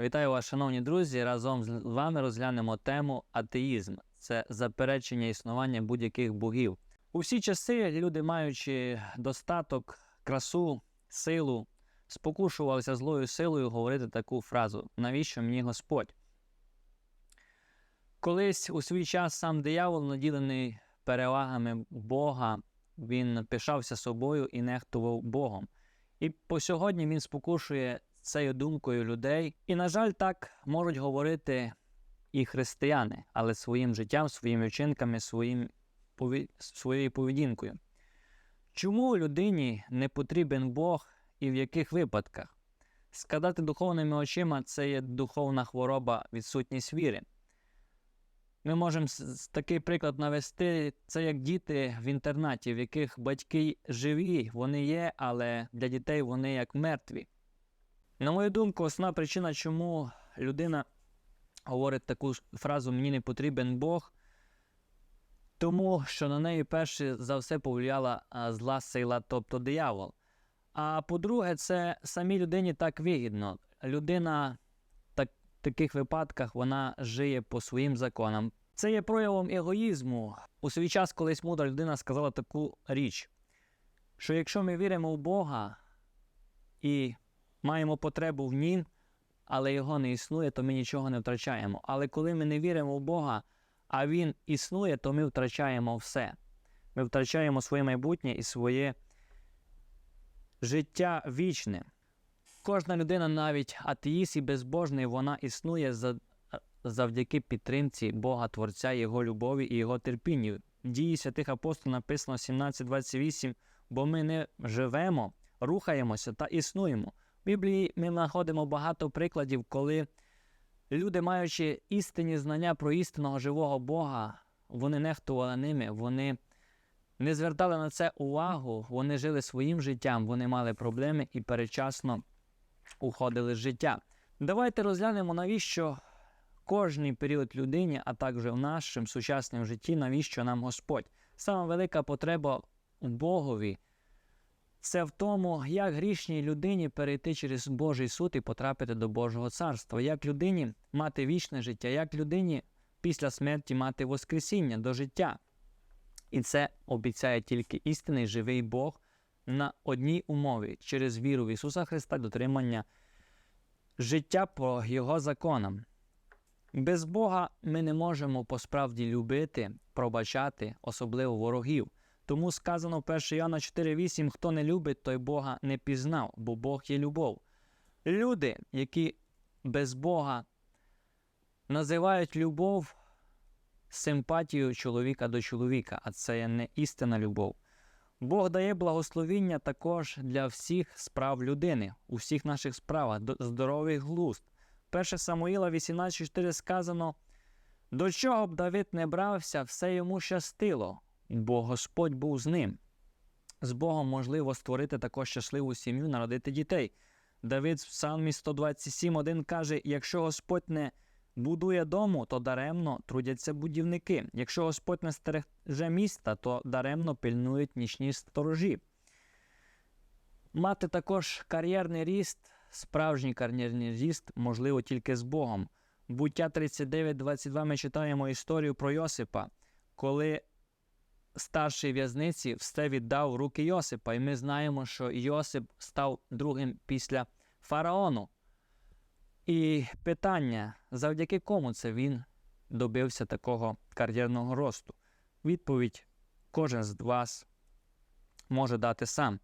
Вітаю вас, шановні друзі. Разом з вами розглянемо тему атеїзм. Це заперечення існування будь-яких богів. У всі часи люди, маючи достаток, красу, силу, спокушувалися злою силою говорити таку фразу: навіщо мені Господь? Колись у свій час сам диявол, наділений перевагами Бога, він пишався собою і нехтував Богом. І по сьогодні він спокушує цією думкою людей. І, на жаль, так можуть говорити і християни, але своїм життям, своїми вчинками, своїм, пові- своєю поведінкою. Чому людині не потрібен Бог і в яких випадках? Складати духовними очима це є духовна хвороба, відсутність віри. Ми можемо такий приклад навести, це як діти в інтернаті, в яких батьки живі, вони є, але для дітей вони як мертві. На мою думку, основна причина, чому людина говорить таку фразу Мені не потрібен Бог, тому що на неї перше за все повлияла зла сила, тобто диявол. А по-друге, це самій людині так вигідно. Людина так, в таких випадках вона жиє по своїм законам. Це є проявом егоїзму. У свій час колись мудра людина сказала таку річ, що якщо ми віримо в Бога і маємо потребу в нім, але його не існує, то ми нічого не втрачаємо. Але коли ми не віримо в Бога, а Він існує, то ми втрачаємо все. Ми втрачаємо своє майбутнє і своє життя вічне. Кожна людина, навіть атеїст і безбожний, вона існує за, завдяки підтримці Бога Творця, Його любові і Його терпінню. Дії святих апостолів написано 17.28, бо ми не живемо, рухаємося та існуємо. Біблії ми знаходимо багато прикладів, коли люди, маючи істинні знання про істинного живого Бога, вони нехтували ними, вони не звертали на це увагу, вони жили своїм життям, вони мали проблеми і передчасно уходили з життя. Давайте розглянемо, навіщо кожний період людині, а також в нашому сучасному житті, навіщо нам Господь. Сама велика потреба Богові це в тому, як грішній людині перейти через Божий суд і потрапити до Божого царства, як людині мати вічне життя, як людині після смерті мати Воскресіння до життя. І це обіцяє тільки істинний живий Бог на одній умові через віру в Ісуса Христа, дотримання життя по Його законам. Без Бога ми не можемо посправді любити, пробачати, особливо ворогів. Тому сказано в 1 Іоанна 4,8: хто не любить, той Бога не пізнав, бо Бог є любов. Люди, які без Бога називають любов симпатією чоловіка до чоловіка, а це є не істинна любов. Бог дає благословіння також для всіх справ людини, у всіх наших справах, до- здоровий глузд. 1 Самуїла 18,4 сказано: до чого б Давид не брався, все йому щастило, бо Господь був з ним. З Богом можливо створити також щасливу сім'ю, народити дітей. Давид в Псалмі 127.1 каже: якщо Господь не будує дому, то даремно трудяться будівники. Якщо Господь не стереже міста, то даремно пильнують нічні сторожі. Мати також кар'єрний ріст, справжній кар'єрний ріст, можливо, тільки з Богом. Буття 39.22 ми читаємо історію про Йосипа, коли старший в'язниці все віддав руки Йосипа, і ми знаємо, що Йосип став другим після фараону. І питання, завдяки кому це він добився такого кар'єрного росту? Відповідь кожен з вас може дати сам.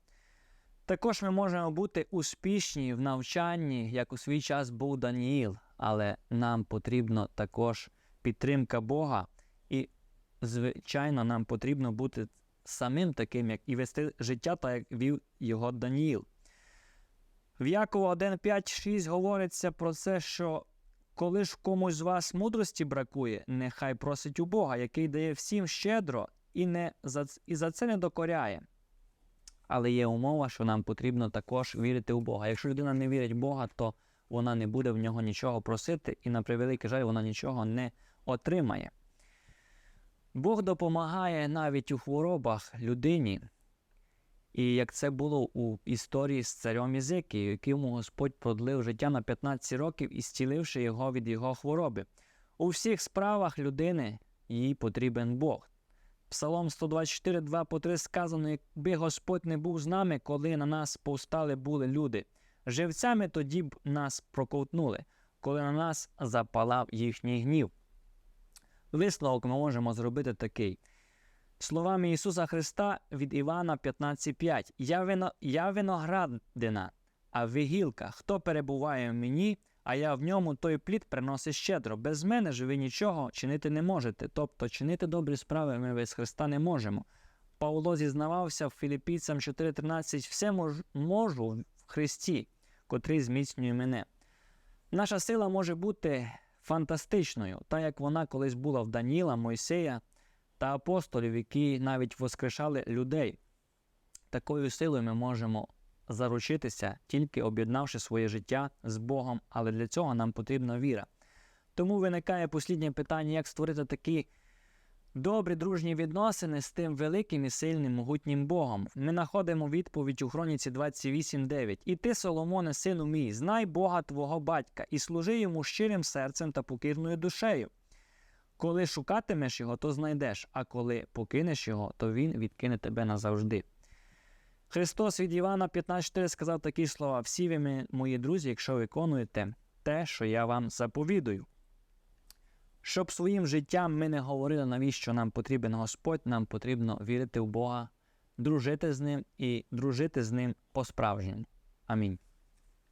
Також ми можемо бути успішні в навчанні, як у свій час був Даніїл, але нам потрібно також підтримка Бога, і, звичайно, нам потрібно бути самим таким, як і вести життя, так як вів його Даніїл. В Якова 1, 5, 6 говориться про це, що коли ж комусь з вас мудрості бракує, нехай просить у Бога, який дає всім щедро і, не за, і за це не докоряє. Але є умова, що нам потрібно також вірити у Бога. Якщо людина не вірить в Бога, то вона не буде в нього нічого просити, і на превеликий жаль, вона нічого не отримає. Бог допомагає навіть у хворобах людині. І як це було у історії з царем Ізикією, якому Господь продлив життя на 15 років і зціливши його від його хвороби. У всіх справах людини їй потрібен Бог. Псалом 124, 2 по 3 сказано, якби Господь не був з нами, коли на нас повстали були люди. Живцями тоді б нас проковтнули, коли на нас запалав їхній гнів. Висновок ми можемо зробити такий. Словами Ісуса Христа від Івана 15.5 я, вино, виноградина, а ви гілка. Хто перебуває в мені, а я в ньому, той плід приносить щедро. Без мене ж ви нічого чинити не можете. Тобто чинити добрі справи ми без Христа не можемо. Павло зізнавався в Філіппійцям 4.13 все мож, можу в Христі, котрий зміцнює мене. Наша сила може бути фантастичною, так як вона колись була в Даніла, Мойсея та апостолів, які навіть воскрешали людей. Такою силою ми можемо заручитися, тільки об'єднавши своє життя з Богом, але для цього нам потрібна віра. Тому виникає посліднє питання, як створити такі добрі дружні відносини з тим великим і сильним могутнім Богом. Ми знаходимо відповідь у Хроніці 28.9. І ти, Соломоне, сину мій, знай Бога твого батька і служи йому щирим серцем та покірною душею. Коли шукатимеш його, то знайдеш, а коли покинеш його, то він відкине тебе назавжди. Христос від Івана 15.4 сказав такі слова: всі ви мої друзі, якщо виконуєте те, що я вам заповідую. Щоб своїм життям ми не говорили, навіщо нам потрібен Господь, нам потрібно вірити в Бога, дружити з ним і дружити з ним по-справжньому. Амінь.